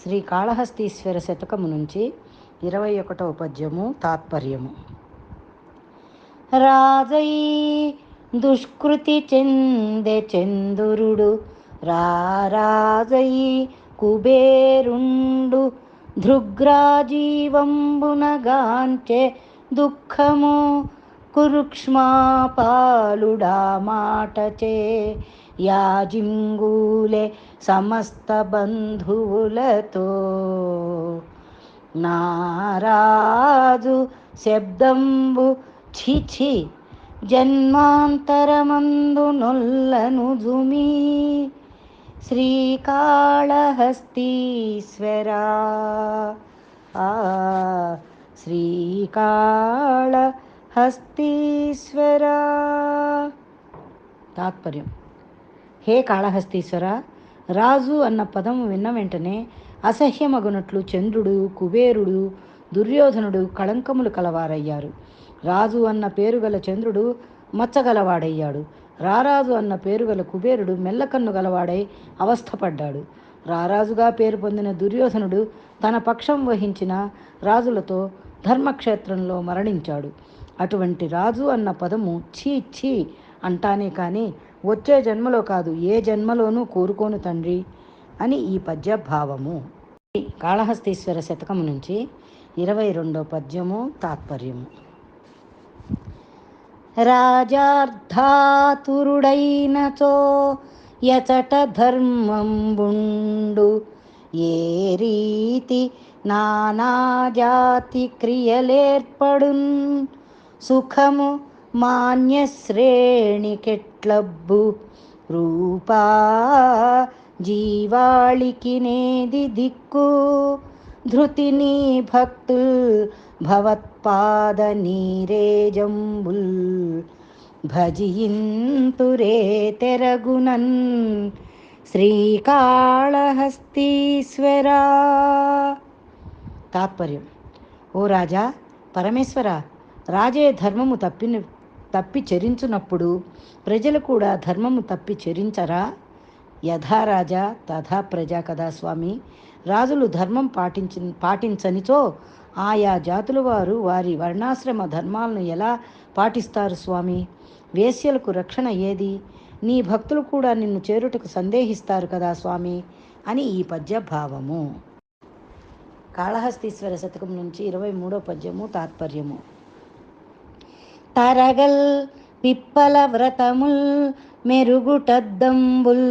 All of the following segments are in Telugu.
శ్రీ కాళహస్తీశ్వర శతకము నుంచి ఇరవై ఒకటవ పద్యము తాత్పర్యము. రాజై దుష్కృతి చెందె చందురుడు రారాజయి కుబేరుండు ధృగ్రాజీవంబునగాంచె దుఃఖము కురుక్ష్మాపాలుడా మాటచే. యాజింగూలే సమస్త బంధువులతో. నారాజు శబ్దంబు ఛిఛి జన్మాంతరమందు నొల్లను జుమి. శ్రీకాళహస్తీశ్వరా. ఆ శ్రీకాళహస్తీశ్వరా. తాత్పర్యం. హే కాళహస్తీశ్వర రాజు అన్న పదం విన్న వెంటనే అసహ్యమగునట్లు చంద్రుడు కుబేరుడు దుర్యోధనుడు కళంకములు కలవారయ్యారు. రాజు అన్న పేరుగల చంద్రుడు మచ్చగలవాడయ్యాడు. రారాజు అన్న పేరుగల కుబేరుడు మెల్లకన్ను గలవాడై అవస్థపడ్డాడు. రారాజుగా పేరు పొందిన దుర్యోధనుడు తన పక్షం వహించిన రాజులతో ధర్మక్షేత్రంలో మరణించాడు. అటువంటి రాజు అన్న పదము ఛీ ఛీ అంటానే కానీ వచ్చే జన్మలో కాదు ఏ జన్మలోనూ కోరుకోను తండ్రి అని ఈ పద్య భావము కాళహస్తీశ్వర శతకము నుంచి ఇరవై రెండో పద్యము తాత్పర్యము. రాజార్ధాతురుడైనచో ఎచట ధర్మంబుండు. ఏ రీతి నానాజాతి క్రియలేర్పడున్. సుఖము మాన్యశ్రేణికెట్లబ్బు రూపా జీవాళికి నేది దిక్కు ధృతిని భక్తుల్ భవత్పాద నీరేజంబుల్ భజియింతురే తెరగునన్ శ్రీకాళహస్తీశ్వరా తాత్పర్యం ఓ రాజా పరమేశ్వర రాజే ధర్మము తప్పిన తప్పి చరించునప్పుడు ప్రజలు కూడా ధర్మము తప్పి చరించరా? యథారాజా తథా ప్రజా కదా స్వామి. రాజులు ధర్మం పాటించి పాటించనిచో ఆయా జాతుల వారు వారి వర్ణాశ్రమ ధర్మాలను ఎలా పాటిస్తారు స్వామి? వేశ్యలకు రక్షణ ఏది? నీ భక్తులు కూడా నిన్ను చేరుటకు సందేహిస్తారు కదా స్వామి? అని ఈ పద్య భావము కాళహస్తీశ్వర శతకం నుంచి ఇరవై మూడో పద్యము తాత్పర్యము. తరగల్ పిప్పల వ్రతముల్ మెరుగుటద్దంబుల్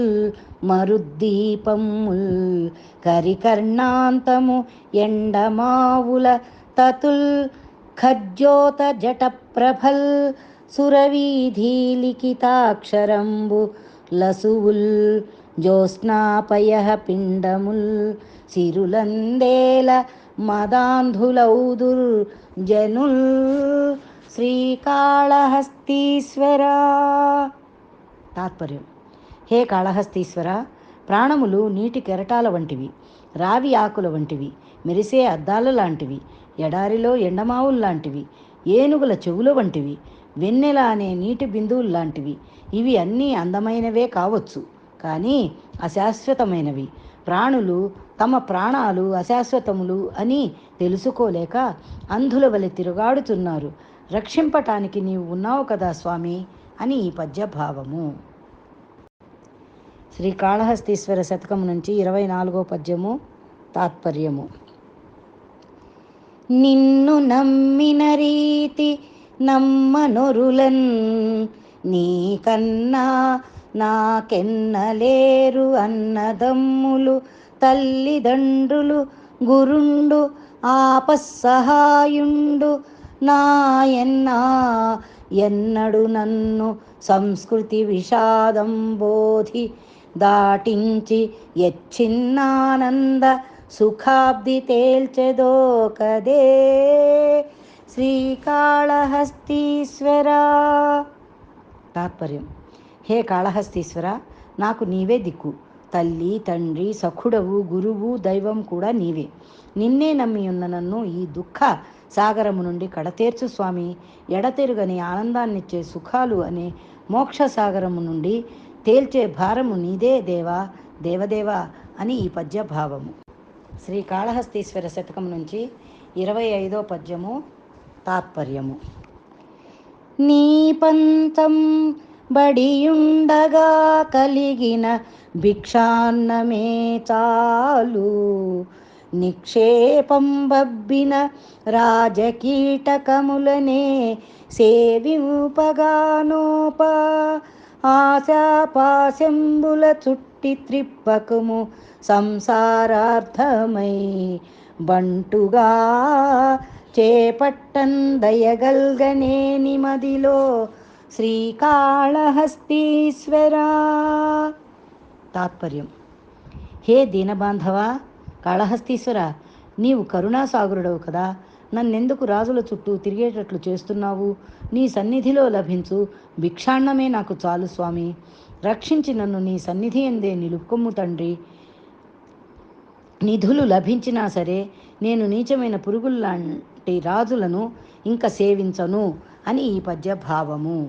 మరుద్దీపముల్ కరికర్ణాంతము ఎండమావుల తతుల్ ఖజ్జోత జట ప్రభల్ సురవీధీలిఖితాక్షరంబు లసువుల్ జ్యోత్స్నాపయ పిండముల్ సిరులందేల మదాంధులౌదుర్ జనుల్ శ్రీకాళహస్తీశ్వరా. తాత్పర్యం. హే కాళహస్తీశ్వర ప్రాణములు నీటి కెరటాల వంటివి రావి ఆకుల వంటివి మెరిసే అద్దాల లాంటివి ఎడారిలో ఎండమావులు లాంటివి ఏనుగుల చెవుల వంటివి వెన్నెల అనే నీటి బిందువులు లాంటివి ఇవి అన్నీ అందమైనవే కావచ్చు కానీ అశాశ్వతమైనవి. ప్రాణులు తమ ప్రాణాలు అశాశ్వతములు అని తెలుసుకోలేక అంధుల వలె తిరుగాడుతున్నారు. రక్షింపటానికి నీవు ఉన్నావు కదా స్వామి అని ఈ పద్య భావము శ్రీ కాళహస్తీశ్వర శతకం నుంచి ఇరవై నాలుగో పద్యము తాత్పర్యము. నిన్ను నమ్మిన రీతి నమ్మనొరులన్ నీకన్నా నాకెన్నలేరు అన్నదమ్ములు తల్లిదండ్రులు గురుండు ఆపస్సహాయుండు నాయన్నా ఎన్నడు నన్ను సంస్కృతి విషాదం బోధి దాటించి ఎచ్చిన్నానంద సుఖాబ్ది తేల్చెదో కదే. శ్రీకాళహస్తీశ్వరా. తాత్పర్యం. హే కాళహస్తీశ్వర నాకు నీవే దిక్కు. తల్లి తండ్రి సఖుడవు గురువు దైవం కూడా నీవే. నిన్నే నమ్మి ఉన్న నన్ను ఈ దుఃఖ సాగరము నుండి కడతేర్చు స్వామి. ఎడతెరుగని ఆనందాన్నిచ్చే సుఖాలు అనే మోక్ష సాగరము నుండి తేల్చే భారము నీదే దేవా దేవదేవా అని ఈ పద్య భావము శ్రీ కాళహస్తీశ్వర శతకం నుంచి ఇరవై ఐదో పద్యము తాత్పర్యము. నీ పంతం బడియుండగా కలిగిన భిక్షాన్నమే చాలు. నిక్షేపం బబ్బిన రాజకీటకములనే సేవింపగానోప. ఆశాపాశంబుల చుట్టి త్రిప్పకము సంసారార్థమై బంటుగా చేపట్టన్ నిమదిలో శ్రీకాళహస్తీశ్వరా. తాత్పర్యం. హే దీనబాంధవ కాళహస్తీశ్వర నీవు కరుణాసాగరుడవు కదా. నన్నెందుకు రాజుల చుట్టూ తిరిగేటట్లు చేస్తున్నావు? నీ సన్నిధిలో లభించు భిక్షాన్నమే నాకు చాలు స్వామి. రక్షించి నన్ను నీ సన్నిధి ఎందే నిలుపుకొమ్ము తండ్రి. నిధులు లభించినా సరే నేను నీచమైన పురుగుల్లాంటి రాజులను ఇంకా సేవించను. అని ఈ పద్య భావము